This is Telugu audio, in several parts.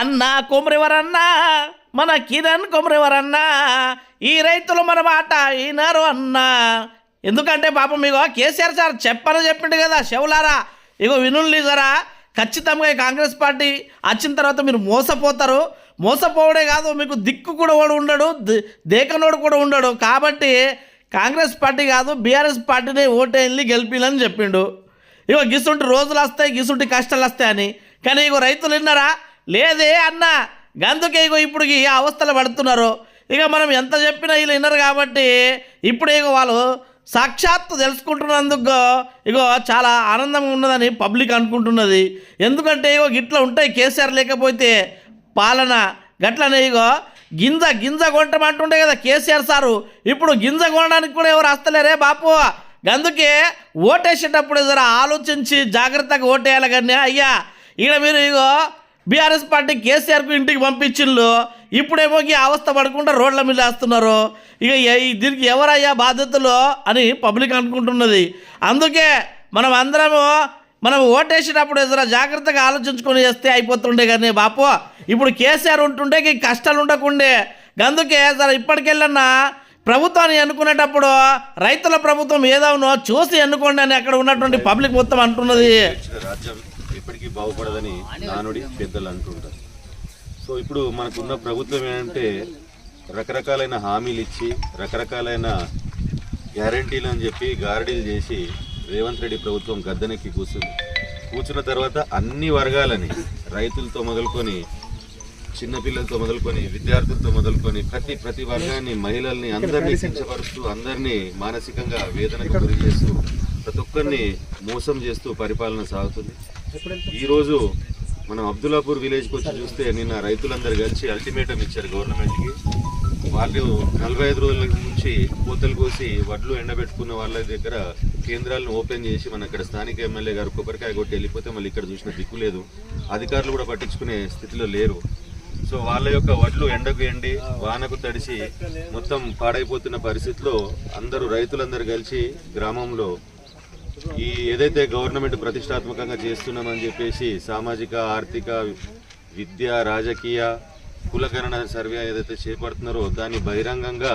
అన్నా కొమరివరన్నా మన కిరణ్ కొమరివరన్నా ఈ రైతులు మన మాట ఈనారు అన్నా. ఎందుకంటే పాపం మీకు కేసీఆర్ సార్ చెప్పని చెప్పిండు కదా శవులారా ఇగో వినుల్ని సరా ఖచ్చితంగా ఈ కాంగ్రెస్ పార్టీ వచ్చిన తర్వాత మీరు మోసపోతారు. మోసపోవడే కాదు మీకు దిక్కు కూడా వాడు ఉండడు దేకనోడు కూడా ఉండడు. కాబట్టి కాంగ్రెస్ పార్టీ కాదు బీఆర్ఎస్ పార్టీనే ఓటేళ్ళి గెలిపిలని చెప్పిండు. ఇగో గిసుంటి రోజులు వస్తాయి గిసుంటి కష్టాలు వస్తాయని. కానీ ఇగో రైతులు విన్నారా? లేదే అన్న. గందుకే ఇగో ఇప్పుడు ఈ అవస్థలు పడుతున్నారు. ఇక మనం ఎంత చెప్పినా వీళ్ళు విన్నారు కాబట్టి ఇప్పుడు ఇగో వాళ్ళు సాక్షాత్తు తెలుసుకుంటున్నందుకు ఇగో చాలా ఆనందంగా ఉన్నదని పబ్లిక్ అనుకుంటున్నది. ఎందుకంటే ఇగో గిట్ల ఉంటాయి కేసీఆర్ లేకపోతే పాలన. గట్లనే ఇగో గింజ గింజ కొంటమంటుండే కదా కేసీఆర్ సారు. ఇప్పుడు గింజ కొనడానికి కూడా ఎవరు వస్తలేరే బాపు. అందుకే ఓటేసేటప్పుడు జర ఆలోచించి జాగ్రత్తగా ఓటేయాలి కానీ అయ్యా. ఈడ మీరు ఇగో బీఆర్ఎస్ పార్టీ కేసీఆర్కు ఇంటికి పంపించిండ్రు ఇప్పుడేమో ఈ అవస్థ పడకుండా రోడ్ల మీద వేస్తున్నారు. ఇక దీనికి ఎవరయ్యా బాధ్యతలు అని పబ్లిక్ అనుకుంటున్నది. అందుకే మనం అందరము మనం ఓటేసేటప్పుడు జర జాగ్రత్తగా ఆలోచించుకొని చేస్తే అయిపోతుండే కానీ బాపు ఇప్పుడు కేసీఆర్ ఉంటుండే ఈ కష్టాలు ఉండకుండే. అందుకే జర ఇప్పటికెళ్ళన్నా ప్రభుత్వాన్ని ఎన్నుకునేటప్పుడు రైతుల ప్రభుత్వం ఏదవునో చూసి ఎన్నుకోండి అని అక్కడ ఉన్నటువంటి పబ్లిక్ మొత్తం అంటున్నది. రాజ్యం ఎప్పటికీ బాగుపడదని నానుడి పెద్దలు అంటుంటారు సో ఇప్పుడు మనకున్న ప్రభుత్వం ఏంటంటే రకరకాలైన హామీలు ఇచ్చి రకరకాలైన గ్యారంటీలు అని చెప్పి గారడీలు చేసి రేవంత్ రెడ్డి ప్రభుత్వం గద్దెనెక్కి కూర్చుంది. కూర్చున్న తర్వాత అన్ని వర్గాలని రైతులతో మొదలుకొని చిన్నపిల్లలతో మొదలుకొని విద్యార్థులతో మొదలుకొని ప్రతి ప్రతి వర్గాన్ని మహిళల్ని అందరినీ కించపరుస్తూ అందరినీ మానసికంగా వేదనకు గురి చేస్తూ ప్రతి ఒక్కరిని మోసం చేస్తూ పరిపాలన సాగుతుంది. ఈరోజు మనం అబ్దుల్లాపూర్ విలేజ్కి వచ్చి చూస్తే నిన్న రైతులందరూ కలిసి అల్టిమేటం ఇచ్చారు గవర్నమెంట్కి. వాళ్ళు నలభై ఐదు రోజుల నుంచి కోతలు కోసి వడ్లు ఎండబెట్టుకున్న వాళ్ళ దగ్గర కేంద్రాలను ఓపెన్ చేసి మన ఇక్కడ స్థానిక ఎమ్మెల్యే గారు కొబ్బరికాయ కొట్టి వెళ్ళిపోతే మళ్ళీ ఇక్కడ చూసిన దిక్కు లేదు. అధికారులు కూడా పట్టించుకునే స్థితిలో లేరు. సో వాళ్ళ యొక్క వడ్లు ఎండకు ఎండి వానకు తడిసి మొత్తం పాడైపోతున్న పరిస్థితిలో అందరూ రైతులందరూ కలిసి గ్రామంలో ఈ ఏదైతే గవర్నమెంట్ ప్రతిష్టాత్మకంగా చేస్తున్నామని చెప్పేసి సామాజిక ఆర్థిక విద్య రాజకీయ కులగణన సర్వే ఏదైతే చేపడుతున్నారో దాన్ని బహిరంగంగా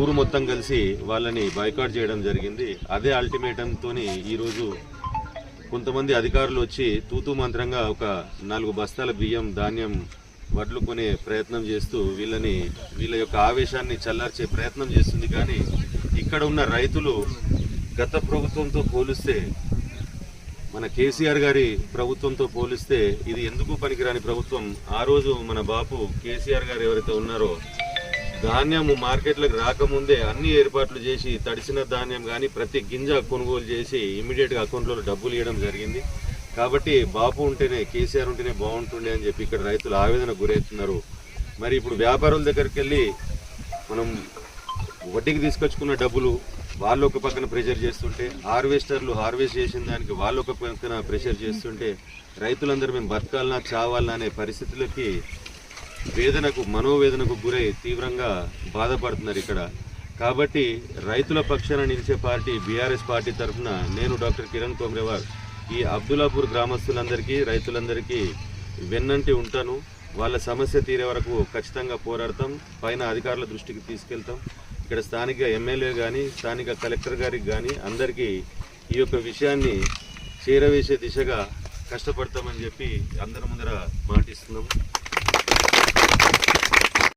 ఊరు మొత్తం కలిసి వాళ్ళని బైకాట్ చేయడం జరిగింది. అదే అల్టిమేటంతో ఈరోజు కొంతమంది అధికారులు వచ్చి తూతు మంత్రంగా ఒక నాలుగు బస్తాల బియ్యం ధాన్యం వడ్లు కొనే ప్రయత్నం చేస్తూ వీళ్ళని వీళ్ళ యొక్క ఆవేశాన్ని చల్లార్చే ప్రయత్నం చేస్తుంది. కానీ ఇక్కడ ఉన్న రైతులు గత ప్రభుత్వంతో పోలిస్తే మన కేసీఆర్ గారి ప్రభుత్వంతో పోలిస్తే ఇది ఎందుకు పనికిరాని ప్రభుత్వం? ఆ రోజు మన బాపు కేసీఆర్ గారు ఎవరైతే ఉన్నారో ధాన్యం మార్కెట్లకు రాకముందే అన్ని ఏర్పాట్లు చేసి తడిసిన ధాన్యం కానీ ప్రతి గింజ కొనుగోలు చేసి ఇమీడియట్గా అకౌంట్లో డబ్బులు ఇవ్వడం జరిగింది. కాబట్టి బాపు ఉంటేనే కేసీఆర్ ఉంటేనే బాగుంటుండే అని చెప్పి ఇక్కడ రైతులు ఆవేదన గురవుతున్నారు మరి ఇప్పుడు వ్యాపారుల దగ్గరికి వెళ్ళి మనం వడ్డీకి తీసుకొచ్చుకున్న డబ్బులు వాళ్ళు ఒక పక్కన ప్రెషర్ చేస్తుంటే హార్వెస్టర్లు హార్వెస్ట్ చేసిన దానికి వాళ్ళు ఒక పక్కన ప్రెషర్ చేస్తుంటే రైతులందరూ మేము బతకాలనా చావాలనా అనే పరిస్థితులకి వేదనకు మనోవేదనకు గురై తీవ్రంగా బాధపడుతున్నారు ఇక్కడ. కాబట్టి రైతుల పక్షాన నిలిచే పార్టీ బీఆర్ఎస్ పార్టీ తరఫున నేను డాక్టర్ కిరణ్ కోమ్రేవార్ ఈ అబ్దుల్లాపూర్ గ్రామస్తులందరికీ రైతులందరికీ వెన్నంటి ఉంటాను. వాళ్ళ సమస్య తీరే వరకు ఖచ్చితంగా పోరాడతాం. పైన అధికారుల దృష్టికి తీసుకెళ్తాం. ఇక్కడ స్థానిక ఎమ్మెల్యే కానీ స్థానిక కలెక్టర్ గారికి కానీ అందరికీ ఈ యొక్క విషయాన్ని చేరవేసే దిశగా కష్టపడతామని చెప్పి అందరి ముందర మాటిస్తున్నాము.